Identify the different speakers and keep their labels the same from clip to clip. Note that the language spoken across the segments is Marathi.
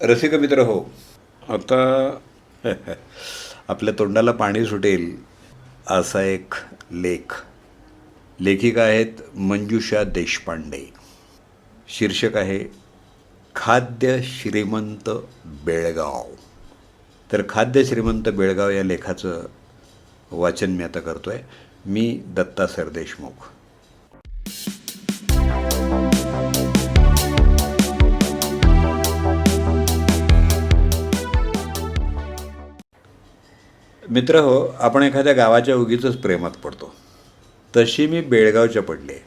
Speaker 1: रसिक मित्र हो. आता आपल्या तोंडाला पाणी सुटेल असा एक लेख. लेखिका आहेत मंजुषा देशपांडे. शीर्षक आहे खाद्य श्रीमंत बेळगाव. तर खाद्य श्रीमंत बेळगाव या लेखाचं वाचन मी आता करतो आहे मी दत्ता सरदेशमुख. मित्र हो आपण एखाद्या गावाच्या उगीचंच प्रेमात पडतो. तशी मी बेळगावच्या पडले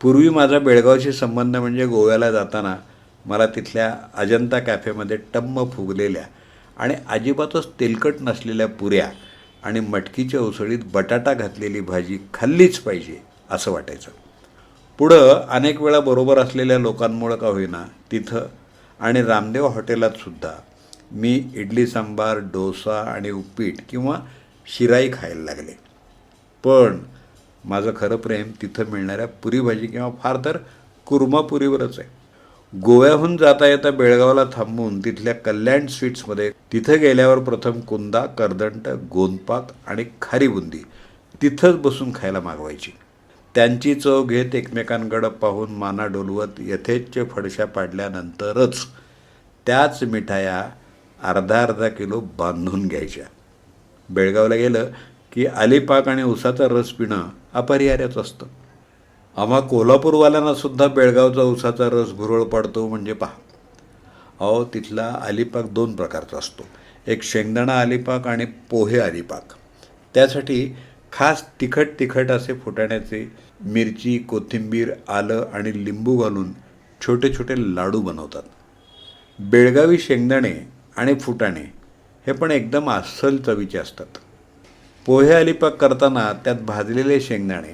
Speaker 1: पूर्वी माझा बेळगावशी संबंध म्हणजे गोव्याला जाताना मला तिथल्या अजंता कॅफेमध्ये टम्म फुगलेल्या आणि अजिबातच तेलकट नसलेल्या पुऱ्या आणि मटकीच्या उसळीत बटाटा घातलेली भाजी खाल्लीच पाहिजे असं वाटायचं. पुढं अनेक वेळा बरोबर असलेल्या लोकांमुळं का होईना तिथं आणि रामदेव हॉटेलात सुद्धा मी इडली सांबार डोसा आणि उपीट किंवा शिराई खायला लागले. पण माझं खरं प्रेम तिथं मिळणाऱ्या पुरी भाजी किंवा फार तर कुर्मा पुरीवरच आहे. गोव्याहून जाता येता बेळगावला थांबून तिथल्या कल्याण स्वीट्समध्ये तिथं गेल्यावर प्रथम कुंदा करदंट गोंदपाक आणि खारी बुंदी तिथंच बसून खायला मागवायची. त्यांची चव घेत एकमेकांकडं पाहून माना डोलवत यथेच्छ फडशा पाडल्यानंतरच त्याच मिठाया अर्धा अर्धा किलो बांधून घ्यायच्या. बेळगावला गेलं की अलिपाक आणि उसाचा रस पिणं अपरिहार्यच असतं. आम्हा कोल्हापूरवाल्यांना सुद्धा बेळगावचा उसाचा रस भुरळ पडतो म्हणजे पहा. अहो तिथला अलिपाक दोन प्रकारचा असतो. एक शेंगदाणा अलिपाक आणि पोहे अलिपाक त्यासाठी खास तिखट तिखट असे फुटाण्याचे मिरची कोथिंबीर आलं आणि लिंबू घालून छोटे छोटे लाडू बनवतात. बेळगावी शेंगदाणे आणि फुटाणे हे पण एकदम अस्सल चवीचे असतात. पोहे अलिपाक करताना त्यात भाजलेले शेंगदाणे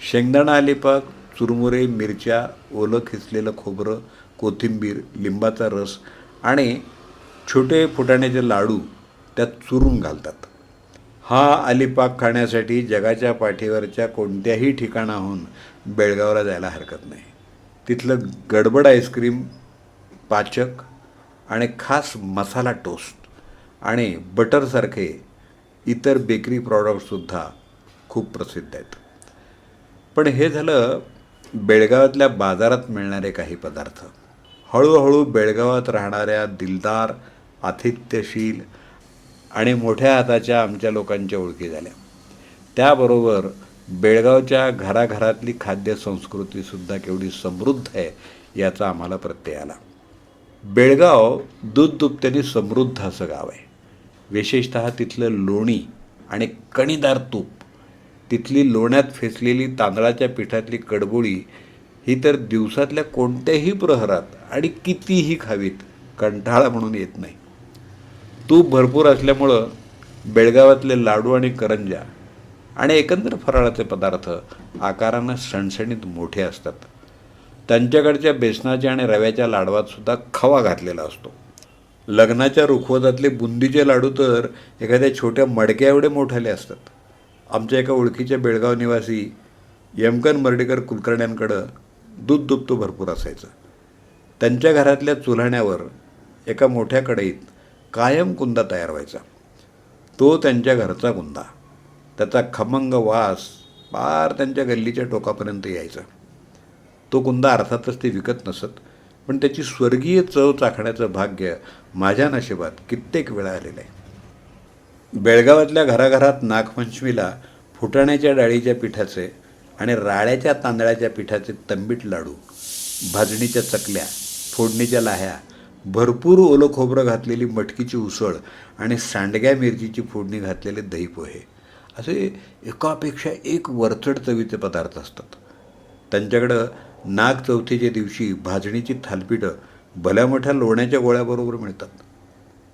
Speaker 1: शेंगदाणा अलिपाक चुरमुरे मिरच्या ओलं खिचलेलं खोबरं कोथिंबीर लिंबाचा रस आणि छोटे फुटाण्याचे लाडू त्यात चुरून घालतात. हा अलिपाक खाण्यासाठी जगाच्या पाठीवरच्या कोणत्याही ठिकाणाहून बेळगावला जायला हरकत नाही. तिथलं गडबड आईस्क्रीम पाचक आणि खास मसाला टोस्ट आणि बटरसारखे इतर बेकरी प्रॉडक्टसुद्धा खूप प्रसिद्ध आहेत. पण हे झालं बेळगावातल्या बाजारात मिळणारे काही पदार्थ. हळूहळू बेळगावात राहणाऱ्या दिलदार आतिथ्यशील आणि मोठ्या हाताच्या आमच्या लोकांच्या ओळखी झाल्या. त्याबरोबर बेळगावच्या घराघरातली खाद्यसंस्कृतीसुद्धा केवढी समृद्ध आहे याचा आम्हाला प्रत्यय आला. बेळगाव दूध दुपत्याने समृद्ध असं गाव आहे. विशेषतः तिथलं लोणी आणि कणीदार तूप. तिथली लोण्यात फेसलेली तांदळाच्या पिठातली कडबोळी ही तर दिवसातल्या कोणत्याही प्रहरात आणि कितीही खावीत कंठाळा म्हणून येत नाही. तूप भरपूर असल्यामुळं बेळगावातले लाडू आणि करंजा आणि एकंदर फराळाचे पदार्थ आकारानं सणसणीत मोठे असतात. त्यांच्याकडच्या बेसनाच्या आणि रव्याच्या लाडवात सुद्धा खवा घातलेला असतो. लग्नाच्या रुखवतातले बुंदीचे लाडू तर एखाद्या छोट्या मडक्या एवढे मोठाले असतात. आमच्या एका ओळखीच्या बेळगाव निवासी यमकन मर्डेकर कुलकर्ण्यांकडं दूध दुभतो भरपूर असायचं. त्यांच्या घरातल्या चुल्हाण्यावर एका मोठ्या कढईत कायम कुंदा तयार व्हायचा. तो त्यांच्या घरचा कुंदा. त्याचा खमंग वास पार त्यांच्या गल्लीच्या टोकापर्यंत यायचा. तो कुंदा अर्थातच ते विकत नसत. पण त्याची स्वर्गीय चव चाखण्याचं भाग्य माझ्या नशिबात कित्येक वेळा आलेलं आहे. बेळगावातल्या घराघरात नागपंचमीला फुटाण्याच्या डाळीच्या पिठाचे आणि राळ्याच्या तांदळाच्या पिठाचे तंबीट लाडू भाजणीच्या चकल्या फोडणीच्या लाह्या भरपूर ओलं खोबरं घातलेली मटकीची उसळ आणि सांडग्या मिरचीची फोडणी घातलेले दही पोहे. असे एकापेक्षा एक वरचड चवीचे पदार्थ असतात. त्यांच्याकडं नाग चौथीच्या दिवशी भाजणीची थालपीठं भल्या मोठ्या लोण्याच्या गोळ्याबरोबर मिळतात.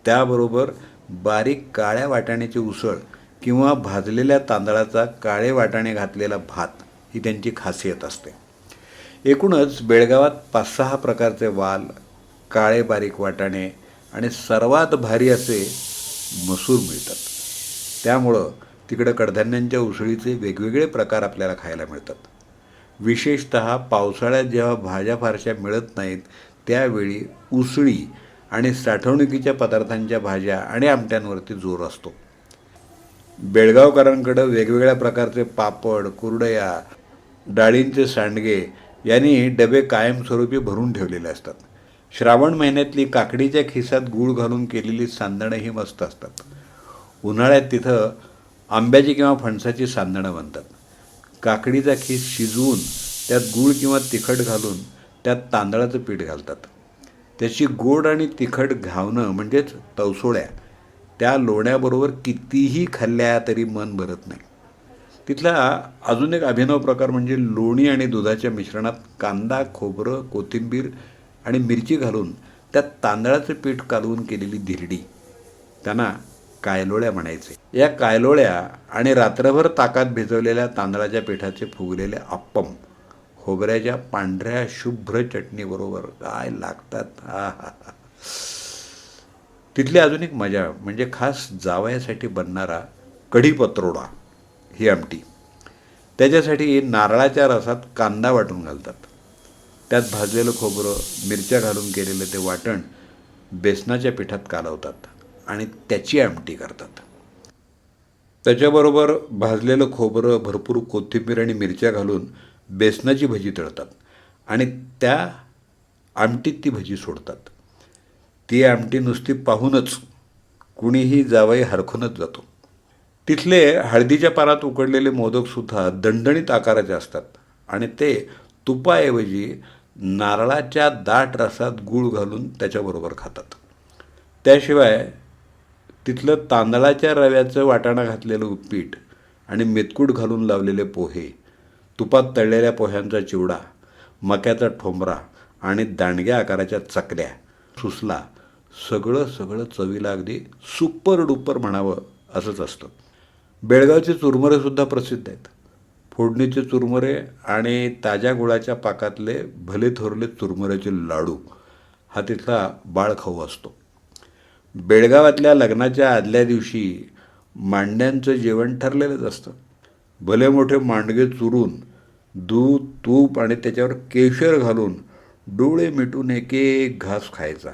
Speaker 1: त्याबरोबर बारीक काळ्या वाटाण्याची उसळ किंवा भाजलेल्या तांदळाचा काळे वाटाणे घातलेला भात ही त्यांची खासियत असते. एकूणच बेळगावात पाच सहा प्रकारचे वाल काळे बारीक वाटाणे आणि सर्वात भारी असे मसूर मिळतात. त्यामुळं तिकडं कडधान्यांच्या उसळीचे वेगवेगळे प्रकार आपल्याला खायला मिळतात. विशेषत पावसाळ्यात जेव्हा भाज्या फारशा मिळत नाहीत त्यावेळी उसळी आणि साठवणुकीच्या पदार्थांच्या भाज्या आणि आमट्यांवरती जोर असतो. बेळगावकरांकडं वेगवेगळ्या प्रकारचे पापड कुरडया डाळींचे सांडगे यांनी डबे कायमस्वरूपी भरून ठेवलेले असतात. श्रावण महिन्यातली काकडीच्या खिसात गूळ घालून केलेली सांदणंही मस्त असतात. उन्हाळ्यात तिथं आंब्याची किंवा फणसाची सांदणं बनतात. काकडीचा खीस शिजवून त्यात गूळ किंवा तिखट घालून त्यात तांदळाचं पीठ घालतात. त्याची गोड आणि तिखट घावणं म्हणजेच तवसोळ्या त्या लोण्याबरोबर कितीही खाल्ल्या तरी मन भरत नाही. तिथला अजून एक अभिनव प्रकार म्हणजे लोणी आणि दुधाच्या मिश्रणात कांदा खोबरं कोथिंबीर आणि मिरची घालून त्यात तांदळाचं पीठ कालवून केलेली धिरडी. त्यांना कायलोळ्या म्हणायचे. या कायलोळ्या आणि रात्रभर ताकात भिजवलेल्या तांदळाच्या पिठाचे फुगलेले अप्पम खोबऱ्याच्या पांढऱ्या शुभ्र चटणीबरोबर काय लागतात? हा हा हा. तिथली अजून एक मजा म्हणजे खास जावयासाठी बनणारा कढी पत्रोडा ही आमटी. त्याच्यासाठी नारळाच्या रसात कांदा वाटून घालतात. त्यात भाजलेलं खोबरं मिरच्या घालून केलेलं ते वाटण बेसनाच्या पिठात कालवतात. आणि त्याची आमटी करतात. त्याच्याबरोबर भाजलेलं खोबरं भरपूर कोथिंबीर आणि मिरच्या घालून बेसनाची भजी तळतात आणि त्या आमटीत ती भजी सोडतात. ती आमटी नुसती पाहूनच कुणीही जावई हरखूनच जातो. तिथले हळदीच्या पानात उकडलेले मोदकसुद्धा दणदणीत आकाराचे असतात आणि ते तुपाऐवजी नारळाच्या दाट रसात गूळ घालून त्याच्याबरोबर खातात. त्याशिवाय तिथलं तांदळाच्या रव्याचं वाटाणा घातलेलं उपीट आणि मेतकूट घालून लावलेले पोहे तुपात तळलेल्या पोह्यांचा चिवडा मक्याचा ठोंबरा आणि दांडग्या आकाराच्या चकल्या सुसला सगळं सगळं चवीला अगदी सुपर डुपर म्हणावं असंच असतं. बेळगावचे चुरमुरेसुद्धा प्रसिद्ध आहेत. फोडणीचे चुरमुरे आणि ताज्या गुळाच्या पाकातले भले थोरले चुरमुऱ्याचे लाडू हा तिथला बाळखाऊ असतो. बेळगावातल्या लग्नाच्या आदल्या दिवशी मांड्यांचं जेवण ठरलेलंच असतं. भले मोठे मांडगे चुरून दूध तूप आणि त्याच्यावर केशर घालून डोळे मिटून एक एक घास खायचा.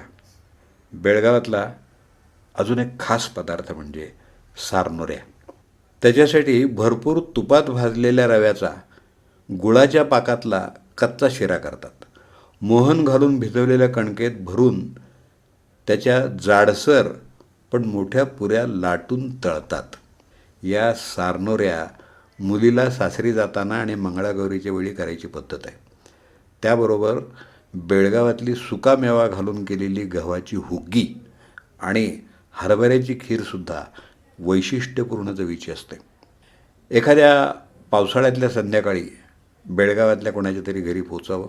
Speaker 1: बेळगावातला अजून एक खास पदार्थ म्हणजे सारनोऱ्या. त्याच्यासाठी भरपूर तुपात भाजलेल्या रव्याचा गुळाच्या पाकातला कच्चा शिरा करतात. मोहन घालून भिजवलेल्या कणकेत भरून त्याच्या जाडसर पण मोठ्या पुऱ्या लाटून तळतात. या सारनोऱ्या मुलीला सासरी जाताना आणि मंगळागौरीच्या वेळी करायची पद्धत आहे. त्याबरोबर बेळगावातली सुकामेवा घालून केलेली गव्हाची हुग्गी आणि हरभऱ्याची खीरसुद्धा वैशिष्ट्यपूर्ण चवीची असते. एखाद्या पावसाळ्यातल्या संध्याकाळी बेळगावातल्या कोणाच्या तरी घरी पोचावं.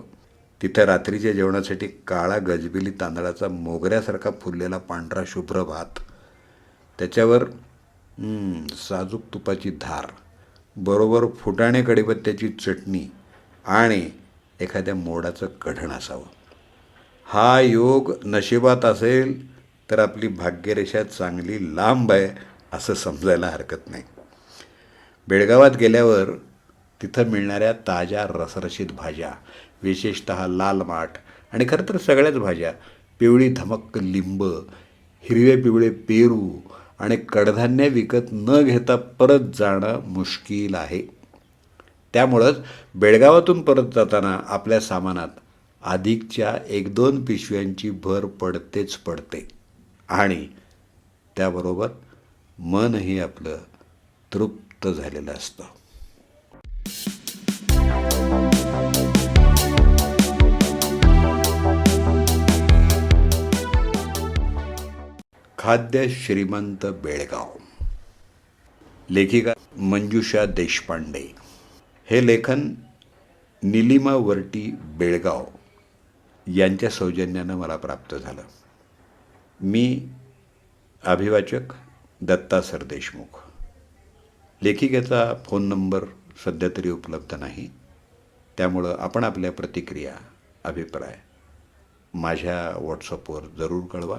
Speaker 1: तिथं रात्रीच्या जेवणासाठी काळा गजबिली तांदळाचा मोगऱ्यासारखा फुललेला पांढरा शुभ्र भात. त्याच्यावर साजूक तुपाची धार बरोबर फुटाणे कडीपत्त्याची चटणी आणि एखाद्या मोडाचं कढण असावं. हा योग नशिबात असेल तर आपली भाग्यरेषा चांगली लांब आहे असं समजायला हरकत नाही. बेळगावात गेल्यावर तिथं मिळणाऱ्या ताज्या रसरशीत भाज्या विशेषत लाल माठ. आणि खरं तर सगळ्याच भाज्या पिवळी धमक्क लिंब हिरवे पिवळे पेरू आणि कडधान्य विकत न घेता परत जाणं मुश्किल आहे. त्यामुळंच बेळगावातून परत जाताना आपल्या सामानात अधिकच्या एक दोन पिशव्यांची भर पडतेच पडते. आणि त्याबरोबर मनही आपलं तृप्त झालेलं असतं. खाद्य श्रीमंत बेळगाव. लेखिका मंजुषा देशपांडे. हे लेखन निलिमा वर्टी बेळगाव यांच्या सौजन्यानं मला प्राप्त झालं. मी अभिवाचक दत्ता सरदेशमुख लेखिकेचा फोन नंबर सध्या तरी उपलब्ध नाही. त्यामुळं आपण आपल्या प्रतिक्रिया अभिप्राय माझ्या व्हॉट्सअपवर जरूर कळवा.